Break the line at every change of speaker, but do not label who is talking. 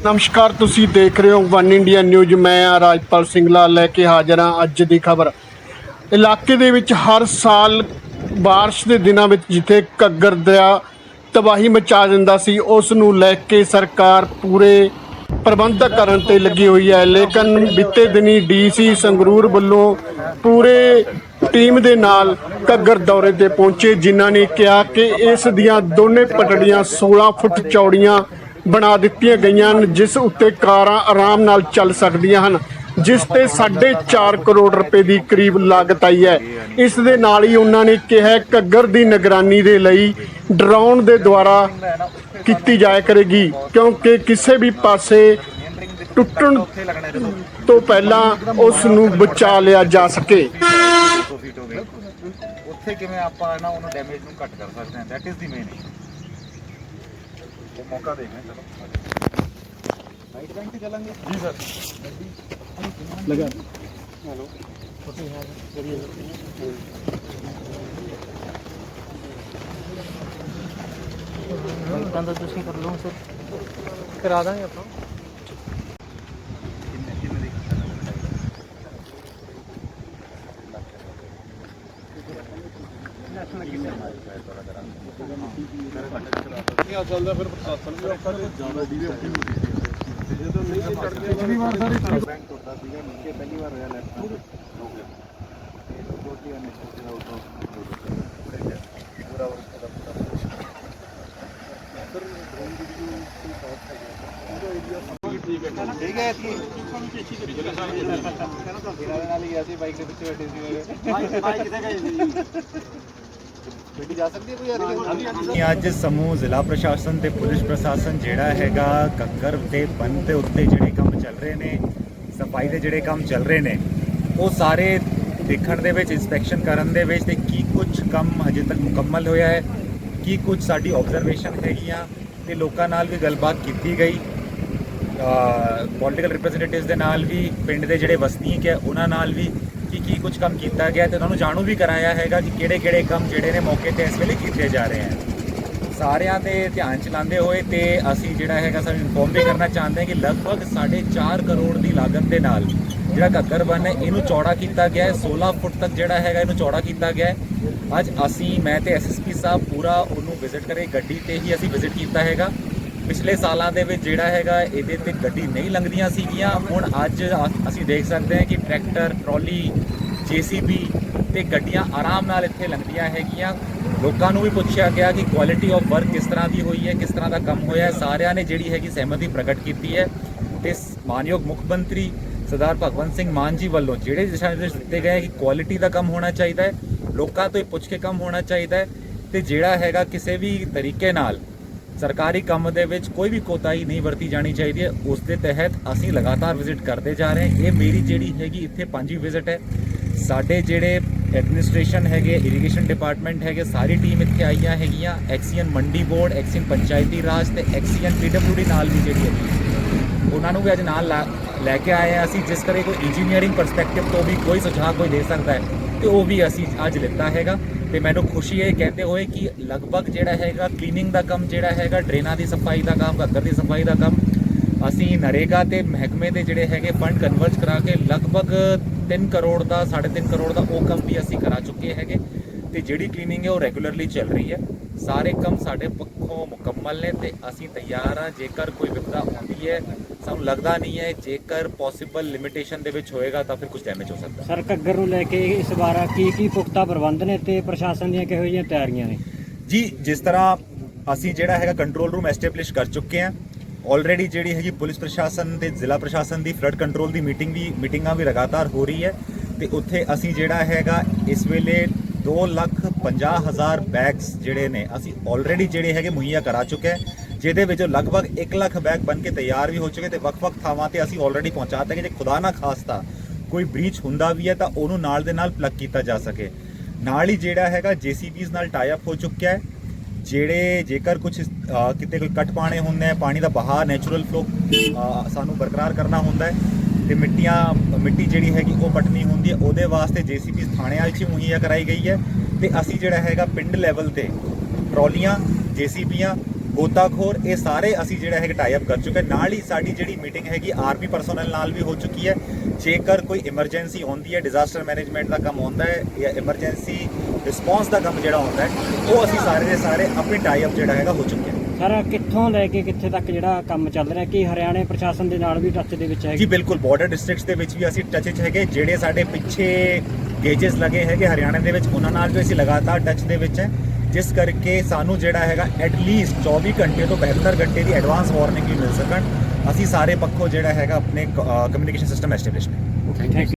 ਨਮਸਕਾਰ ਤੁਸੀਂ ਦੇਖ ਰਹੇ ਹੋ ਵਨ ਇੰਡੀਆ ਨਿਊਜ਼ ਮੈਂ ਆ ਰਾਜਪਾਲ ਸਿੰਘਲਾ ਲੈ ਕੇ ਹਾਜ਼ਰ ਹਾਂ ਅੱਜ ਦੀ ਖਬਰ ਇਲਾਕੇ ਦੇ ਵਿੱਚ ਹਰ ਸਾਲ بارش ਦੇ ਦਿਨਾਂ ਵਿੱਚ ਜਿੱਥੇ ਘੱਗਰ ਦਰਿਆ ਤਬਾਹੀ ਮਚਾ ਦਿੰਦਾ ਸੀ ਉਸ ਨੂੰ ਲੈ ਕੇ ਸਰਕਾਰ ਪੂਰੇ ਪ੍ਰਬੰਧ ਕਰਨ ਤੇ ਲੱਗੀ ਹੋਈ ਹੈ ਲੇਕਿਨ ਬੀਤੇ ਦਿਨੀ ਡੀਸੀ ਸੰਗਰੂਰ ਵੱਲੋਂ ਪੂਰੇ ਟੀਮ ਦੇ ਨਾਲ ਘੱਗਰ ਦੌਰੇ ਤੇ ਪਹੁੰਚੇ ਜਿਨ੍ਹਾਂ ਨੇ ਕਿਹਾ ਕਿ ਇਸ ਦੀਆਂ ਦੋਨੇ ਪਟੜੀਆਂ 16 ਫੁੱਟ ਚੌੜੀਆਂ ਬਣਾ ਦਿੱਤੀਆਂ ਗਈਆਂ ਹਨ, ਜਿਸ ਉੱਤੇ ਕਾਰਾਂ ਆਰਾਮ ਨਾਲ ਚੱਲ ਸਕਦੀਆਂ ਹਨ, ਜਿਸ ਤੇ 4.5 ਕਰੋੜ ਰੁਪਏ ਦੀ ਕਰੀਬ ਲਾਗਤ ਆਈ ਹੈ। ਇਸ ਦੇ ਨਾਲ ਹੀ ਉਹਨਾਂ ਨੇ ਕਿਹਾ ਘੱਗਰ ਦੀ ਨਿਗਰਾਨੀ ਦੇ ਲਈ ਡਰੋਨ ਦੇ ਦੁਆਰਾ ਕੀਤੀ ਜਾਇਆ ਕਰੇਗੀ, ਕਿਉਂਕਿ ਕਿਸੇ ਵੀ ਪਾਸੇ ਟੁੱਟਣ ਤੋਂ ਪਹਿਲਾਂ ਉਸ ਨੂੰ ਬਚਾ ਲਿਆ ਜਾ ਸਕੇ।
ਉੱਥੇ ਕਿਵੇਂ ਆਪਾਂ ਨਾ ਉਹਨੂੰ ਡੈਮੇਜ ਨੂੰ ਘੱਟ ਕਰ ਸਕਦੇ ਹਾਂ ਦੈਟ ਇਜ਼ ਦੀ ਮੇਨ ਉਹ ਮੌਕਾ ਦੇਖਣਾ ਚਲੋ। ਰਾਈਟ ਬੈਂਕ ਤੇ ਚੱਲਾਂਗੇ? ਜੀ ਸਰ।
ਲਗਾ।
ਹੈਲੋ।
ਤਾਂ ਤਾਂ ਤੁਸੀਂ ਕਰ ਲਓ ਸਰ। ਕਰਾ ਦਾਂਗੇ ਆਪਾਂ।
ਪਹਿਲੀ ਵਾਰ ਸਾਰੇ ਬੈਂਕ ਟੁੱਟਦਾ ਸੀਗਾ ਨੀਚੇ ਪਹਿਲੀ ਵਾਰ ਹੋਇਆ ਲੈਫਟ ਹੋ ਗਿਆ ਇਹ ਤਾਂ ਛੋਟੀ ਅਨਿਸ਼ਚਿਤ ਜਿਹੜਾ ਉਤੋਂ ਪੂਰਾ ਉਸ ਦਾ ਪੂਰਾ ਠੀਕ ਹੈ ਜੀ ਇਹਨਾਂ ਨਾਲ ਹੀ ਗਿਆ ਸੀ ਬਾਈਕ ਦੇ ਪਿੱਛੇ ਬੈਠੇ ਸੀ ਬਾਈਕ ਤੇ ਗਏ ਸੀ ਜਾ ਸਕਦੀ ਹੈ ਕੋਈ ਯਾਰ
ਅੱਜ ਸਮੂਹ ਜ਼ਿਲ੍ਹਾ ਪ੍ਰਸ਼ਾਸਨ ਤੇ ਪੁਲਿਸ ਪ੍ਰਸ਼ਾਸਨ ਜਿਹੜਾ ਹੈਗਾ ਕੱਕਰ ਤੇ ਬੰਦ ਦੇ ਉੱਤੇ ਜਿਹੜੇ ਕੰਮ ਚੱਲ ਰਹੇ ਨੇ, ਸਫ਼ਾਈ ਦੇ ਜਿਹੜੇ ਕੰਮ ਚੱਲ ਰਹੇ ਨੇ, ਉਹ ਸਾਰੇ ਦੇਖਣ ਦੇ ਵਿੱਚ ਇਨਸਪੈਕਸ਼ਨ ਕਰਨ ਦੇ ਵਿੱਚ ਤੇ ਕੀ ਕੁਝ ਕੰਮ ਹਜੇ ਤੱਕ ਮੁਕੰਮਲ ਹੋਇਆ ਹੈ, ਕੀ ਕੁਝ ਸਾਡੀ ਆਬਜ਼ਰਵੇਸ਼ਨ ਹੈਗੀਆਂ ਤੇ ਲੋਕਾਂ ਨਾਲ ਵੀ ਗੱਲਬਾਤ ਕੀਤੀ ਗਈ। ਪੋਲੀਟੀਕਲ ਰਿਪਰੈਜ਼ੈਂਟੇਟਿਵਸ ਦੇ ਨਾਲ ਵੀ, ਪਿੰਡ ਦੇ ਜਿਹੜੇ ਵਸਨੀਕ ਹੈ, ਉਹਨਾਂ ਨਾਲ ਵੀ ਕਿ ਕੀ ਕੁਝ ਕੰਮ ਕੀਤਾ ਗਿਆ ਤੇ ਉਹਨਾਂ ਨੂੰ ਜਾਣੂ ਵੀ ਕਰਾਇਆ ਹੈਗਾ ਕਿ ਕਿਹੜੇ ਕਿਹੜੇ ਕੰਮ ਜਿਹੜੇ ਨੇ ਮੌਕੇ ਤੇ ਇਸ ਵੇਲੇ ਕੀਤੇ ਜਾ ਰਹੇ ਹਨ। ਸਾਰਿਆਂ 'ਤੇ ਧਿਆਨ ਚਲਾਉਂਦੇ ਹੋਏ ਤੇ ਅਸੀਂ ਜਿਹੜਾ ਹੈਗਾ ਸਾਨੂੰ ਇਨਫੋਰਮ ਵੀ ਕਰਨਾ ਚਾਹੁੰਦੇ ਹਾਂ ਕਿ ਲਗਭਗ 4.5 ਕਰੋੜ ਦੀ ਲਾਗਤ ਦੇ ਨਾਲ ਜਿਹੜਾ ਘੱਗਰ ਬੰਨ ਹੈ, ਇਹਨੂੰ ਚੌੜਾ ਕੀਤਾ ਗਿਆ ਹੈ 16 ਫੁੱਟ ਤੱਕ ਜਿਹੜਾ ਹੈਗਾ ਇਹਨੂੰ ਚੌੜਾ ਕੀਤਾ ਗਿਆ ਹੈ। ਅੱਜ ਅਸੀਂ, ਮੈਂ ਤੇ ਐਸਐਸਪੀ ਸਾਹਿਬ ਪੂਰਾ ਉਹਨੂੰ ਵਿਜ਼ਿਟ ਕਰੇ, ਗੱਡੀ ਤੇ ਹੀ ਅਸੀਂ ਵਿਜ਼ਿਟ ਕੀਤਾ ਹੈਗਾ। ਪਿਛਲੇ ਸਾਲਾਂ ਦੇ ਵਿੱਚ ਜਿਹੜਾ ਹੈਗਾ ਇਹਦੇ ਤੇ ਗੱਡੀ ਨਹੀਂ ਲੰਘਦੀਆਂ ਸੀਗੀਆਂ। ਹੁਣ ਅੱਜ ਅ- ਅਸੀਂ ਦੇਖ ਸਕਦੇ ਹਾਂ ਕਿ ਟਰੈਕਟਰ, ਟਰਾਲੀ, ਜੀਸੀਬੀ ਤੇ ਗੱਡੀਆਂ ਆਰਾਮ ਨਾਲ ਇੱਥੇ ਲੰਘਦੀਆਂ ਹੈਗੀਆਂ। ਲੋਕਾਂ ਨੂੰ ਵੀ ਪੁੱਛਿਆ ਗਿਆ ਕਿ ਕੁਆਲਿਟੀ ਆਫ ਵਰਕ ਕਿਸ ਤਰ੍ਹਾਂ ਦੀ ਹੋਈ ਹੈ, ਕਿਸ ਤਰ੍ਹਾਂ ਦਾ ਕੰਮ ਹੋਇਆ ਹੈ। ਸਾਰਿਆਂ ਨੇ ਜਿਹੜੀ ਹੈਗੀ ਸਹਿਮਤੀ ਪ੍ਰਗਟ ਕੀਤੀ ਹੈ। ਤੇ ਮਾਨਯੋਗ ਮੁੱਖ ਮੰਤਰੀ ਸਰਦਾਰ ਭਗਵੰਤ ਸਿੰਘ ਮਾਨ ਜੀ ਵੱਲੋਂ ਜਿਹੜੇ ਦਿਸ਼ਾ ਨਿਰਦੇਸ਼ ਦਿੱਤੇ ਗਏ ਕਿ ਕੁਆਲਿਟੀ ਦਾ ਕੰਮ ਹੋਣਾ ਚਾਹੀਦਾ ਹੈ, ਲੋਕਾਂ ਤੋਂ ਹੀ ਪੁੱਛ ਕੇ ਕੰਮ ਹੋਣਾ ਚਾਹੀਦਾ ਹੈ। ਤੇ ਜਿਹੜਾ ਹੈਗਾ ਕਿਸੇ ਵੀ ਤਰੀਕੇ ਨਾਲ ਸਰਕਾਰੀ ਕੰਮ ਦੇ ਵਿੱਚ ਕੋਈ ਵੀ ਕੋਤਾਹੀ ਨਹੀਂ ਵਰਤੀ ਜਾਣੀ ਚਾਹੀਦੀ ਹੈ। ਉਸ ਦੇ ਤਹਿਤ ਅਸੀਂ ਲਗਾਤਾਰ ਵਿਜ਼ਿਟ ਕਰਦੇ ਜਾ ਰਹੇ ਹਾਂ। ਇਹ ਮੇਰੀ ਜਿਹੜੀ ਹੈਗੀ ਇੱਥੇ ਪੰਜੀ ਵਿਜ਼ਿਟ ਹੈ। ਸਾਡੇ ਜਿਹੜੇ ਐਡਮਿਨਿਸਟ੍ਰੇਸ਼ਨ ਹੈਗੇ ਇਰੀਗੇਸ਼ਨ ਡਿਪਾਰਟਮੈਂਟ ਹੈਗੇ, ਸਾਰੀ ਟੀਮ ਇੱਥੇ ਆਈਆਂ ਹੈਗੀਆਂ। ਐਕਸੀਅਨ ਮੰਡੀ ਬੋਰਡ ਐਕਸੀਅਨ ਪੰਚਾਇਤੀ ਰਾਜ ਤੇ ਐਕਸੀਅਨ ਪੀਡਬਲਯੂਡੀ ਨਾਲ ਵੀ ਜਿਹੜੀ ਹੈ। ਉਹਨਾਂ ਨੂੰ ਵੀ ਅੱਜ ਨਾਲ ਲਾ- ਲੈ ਕੇ ਆਏ ਹਾਂ ਅਸੀਂ। ਜਿਸ ਕਰੇ ਕੋਈ ਇੰਜੀਨੀਅਰਿੰਗ ਪਰਸਪੈਕਟਿਵ ਤੋਂ ਵੀ ਕੋਈ ਸੁਝਾਅ ਕੋਈ ਦੇ ਸਕਦਾ ਹੈ, ਤੇ ਉਹ ਵੀ ਅਸੀਂ ਅੱਜ ਲਿੱਤਾ ਹੈਗਾ। ਤੇ ਮੈਨੂੰ ਖੁਸ਼ੀ ਇਹ ਕਹਿੰਦੇ ਹੋਏ ਕਿ ਲਗਭਗ ਜਿਹੜਾ ਹੈਗਾ ਕਲੀਨਿੰਗ ਦਾ ਕੰਮ ਜਿਹੜਾ ਹੈਗਾ, ਡਰੇਨਾਂ ਦੀ ਸਫ਼ਾਈ ਦਾ ਕੰਮ, ਘੱਗਰ ਦੀ ਸਫ਼ਾਈ ਦਾ ਕੰਮ, ਅਸੀਂ ਨਰੇਗਾ ਤੇ ਮਹਿਕਮੇ ਦੇ ਜਿਹੜੇ ਹੈਗੇ ਫੰਡ ਕਨਵਰਟ ਕਰਾ ਕੇ ਲਗਭਗ 3 ਕਰੋੜ ਦਾ 3.5 ਕਰੋੜ ਦਾ ਉਹ ਕੰਮ ਵੀ ਅਸੀਂ ਕਰਾ ਚੁੱਕੇ ਹੈਗੇ। ਤੇ ਜਿਹੜੀ ਕਲੀਨਿੰਗ ਹੈ ਉਹ ਰੈਗੂਲਰਲੀ ਚੱਲ ਰਹੀ ਹੈ। ਸਾਰੇ ਕੰਮ ਸਾਡੇ ਪੱਖੋਂ ਮੁਕੰਮਲ ਨੇ ਤੇ ਅਸੀਂ ਤਿਆਰ ਹਾਂ। ਜੇਕਰ ਕੋਈ ਵਿਪਤਾ ਆਉਂਦੀ ਹੈ ਸਾਨੂੰ ਲੱਗਦਾ ਨਹੀਂ ਹੈ ਜੇਕਰ ਪੋਸੀਬਲ ਲਿਮਿਟੇਸ਼ਨ ਦੇ ਵਿੱਚ ਹੋਏਗਾ ਤਾਂ ਫਿਰ ਕੁਝ ਡੈਮੇਜ ਹੋ ਸਕਦਾ।
ਸਰ ਘੱਗਰ ਨੂੰ ਲੈ ਕੇ ਇਸ ਵਾਰ ਕੀ ਕੀ ਪੁਖਤਾ ਪ੍ਰਬੰਧ ਨੇ ਤੇ ਪ੍ਰਸ਼ਾਸਨ ਦੀਆਂ ਕਿਹੋ ਜਿਹੀਆਂ ਤਿਆਰੀਆਂ ਨੇ?
ਜੀ ਜਿਸ ਤਰ੍ਹਾਂ ਅਸੀਂ ਜਿਹੜਾ ਹੈਗਾ ਕੰਟਰੋਲ ਰੂਮ ਐਸਟੈਬਲਿਸ਼ ਕਰ ਚੁੱਕੇ ਹਾਂ ਆਲਰੇਡੀ ਜਿਹੜੀ ਹੈਗੀ ਪੁਲਿਸ ਪ੍ਰਸ਼ਾਸਨ ਤੇ ਜ਼ਿਲ੍ਹਾ ਪ੍ਰਸ਼ਾਸਨ ਦੀ ਫਲੱਡ ਕੰਟਰੋਲ ਦੀ ਮੀਟਿੰਗ ਵੀ ਮੀਟਿੰਗਾਂ ਵੀ ਲਗਾਤਾਰ ਹੋ ਰਹੀ ਹੈ ਤੇ ਉੱਥੇ ਅਸੀਂ ਜਿਹੜਾ ਹੈਗਾ ਇਸ ਵੇਲੇ 2 ਲੱਖ 50 ਹਜ਼ਾਰ ਬੈਗਸ ਜਿਹੜੇ ਨੇ, ਅਸੀਂ ਆਲਰੇਡੀ ਜਿਹੜੇ ਹੈਗੇ ਮੁਹੱਈਆ ਕਰਾ ਚੁੱਕੇ ਹਾਂ, ਜਿਹਦੇ ਵਿੱਚੋਂ ਲਗਭਗ 1 ਲੱਖ ਬੈਗ ਬਣ ਕੇ ਤਿਆਰ ਵੀ ਹੋ ਚੁੱਕੇ ਤੇ ਵੱਖ-ਵੱਖ ਥਾਵਾਂ ਤੇ ਅਸੀਂ ਆਲਰੇਡੀ ਪਹੁੰਚਾ ਦਿੱਤੇ ਕਿ ਜੇ ਖੁਦਾ ਨਾ ਖਾਸਤਾ ਕੋਈ ਬ੍ਰੀਚ ਹੁੰਦਾ ਵੀ ਹੈ ਤਾਂ ਉਹਨੂੰ ਨਾਲ ਦੇ ਨਾਲ ਪਲੱਗ ਕੀਤਾ ਜਾ ਸਕੇ। ਨਾਲ ਹੀ ਜਿਹੜਾ ਹੈਗਾ ਜੀਸੀਬੀਜ਼ ਨਾਲ ਟਾਈ ਅਪ ਹੋ ਚੁੱਕਿਆ ਹੈ, ਜਿਹੜੇ ਜੇਕਰ ਕੁਝ ਕਿਤੇ ਕੋਈ ਕੱਟ ਪਾਣੇ ਹੁੰਦੇ ਆ, ਪਾਣੀ ਦਾ ਬਹਾਅ ਨੈਚੁਰਲ ਫਲੋ ਸਾਨੂੰ ਬਰਕਰਾਰ ਕਰਨਾ ਹੁੰਦਾ ਹੈ ਤੇ ਮਿੱਟੀਆਂ, ਮਿੱਟੀ ਜਿਹੜੀ ਹੈਗੀ ਉਹ ਪਟਣੀ ਹੁੰਦੀ ਹੈ। ਉਹਦੇ ਵਾਸਤੇ ਜੀਸੀਬੀ ਥਾਣੇ ਵਿੱਚ ਹੀ ਮੁਹੱਈਆ ਕਰਾਈ ਗਈ ਹੈ। ਤੇ ਅਸੀਂ ਜਿਹੜਾ ਹੈਗਾ ਪਿੰਡ ਲੈਵਲ ਤੇ ਟਰਾਲੀਆਂ, ਜੀਸੀਬੀਆਂ, ਗੋਤਾਖੋਰ, ਇਹ ਸਾਰੇ ਅਸੀਂ ਜਿਹੜਾ ਹੈਗਾ ਟਾਈ ਅਪ ਕਰ ਚੁੱਕੇ ਨਾਲ ਹੀ ਸਾਡੀ ਜਿਹੜੀ ਮੀਟਿੰਗ ਹੈਗੀ ਆਰਮੀ ਪਰਸਨਲ ਨਾਲ ਵੀ ਹੋ ਚੁੱਕੀ ਹੈ। ਜੇਕਰ ਕੋਈ ਇਮਰਜੈਂਸੀ ਆਉਂਦੀ ਹੈ ਡਿਜ਼ਾਸਟਰ ਮੈਨੇਜਮੈਂਟ ਦਾ ਕੰਮ ਹੁੰਦਾ ਹੈ ਜਾਂ ਇਮਰਜੈਂਸੀ ਰਿਸਪੌਂਸ ਦਾ ਕੰਮ ਜਿਹੜਾ ਹੁੰਦਾ ਹੈ, ਉਹ ਅਸੀਂ ਸਾਰੇ ਦੇ ਸਾਰੇ ਆਪਣੀ ਟਾਈ ਅਪ ਜਿਹੜਾ ਹੈਗਾ ਹੋ ਚੁੱਕਿਆ
ਸਰ ਕਿੱਥੋਂ ਲੈ ਕੇ ਕਿੱਥੇ ਤੱਕ ਜਿਹੜਾ ਕੰਮ ਚੱਲ ਰਿਹਾ ਕੀ ਹਰਿਆਣੇ ਪ੍ਰਸ਼ਾਸਨ ਦੇ ਨਾਲ ਵੀ ਟੱਚ ਦੇ ਵਿੱਚ ਹੈ
ਜੀ ਬਿਲਕੁਲ ਬਾਰਡਰ ਡਿਸਟ੍ਰਿਕਟਸ ਦੇ ਵਿੱਚ ਵੀ ਅਸੀਂ ਟੱਚ 'ਚ ਹੈਗੇ ਜਿਹੜੇ ਸਾਡੇ ਪਿੱਛੇ ਗੇਜਸ ਲੱਗੇ ਹੈਗੇ ਹਰਿਆਣਾ ਦੇ ਵਿੱਚ ਉਹਨਾਂ ਨਾਲ ਵੀ ਅਸੀਂ ਲਗਾਤਾਰ ਟੱਚ ਦੇ ਵਿੱਚ ਹੈ। ਜਿਸ ਕਰਕੇ ਸਾਨੂੰ ਜਿਹੜਾ ਹੈਗਾ ਐਟ ਲੀਸਟ 24 ਘੰਟੇ ਤੋਂ 72 ਘੰਟੇ ਦੀ ਐਡਵਾਂਸ ਵਾਰਨਿੰਗ ਵੀ ਮਿਲ ਸਕਣ। ਅਸੀਂ ਸਾਰੇ ਪੱਖੋਂ ਜਿਹੜਾ ਹੈਗਾ ਆਪਣੇ ਕਮਿਊਨੀਕੇਸ਼ਨ ਸਿਸਟਮ ਐਸਟੈਬਲਿਸ਼ ਨੇ।
ਥੈਂਕ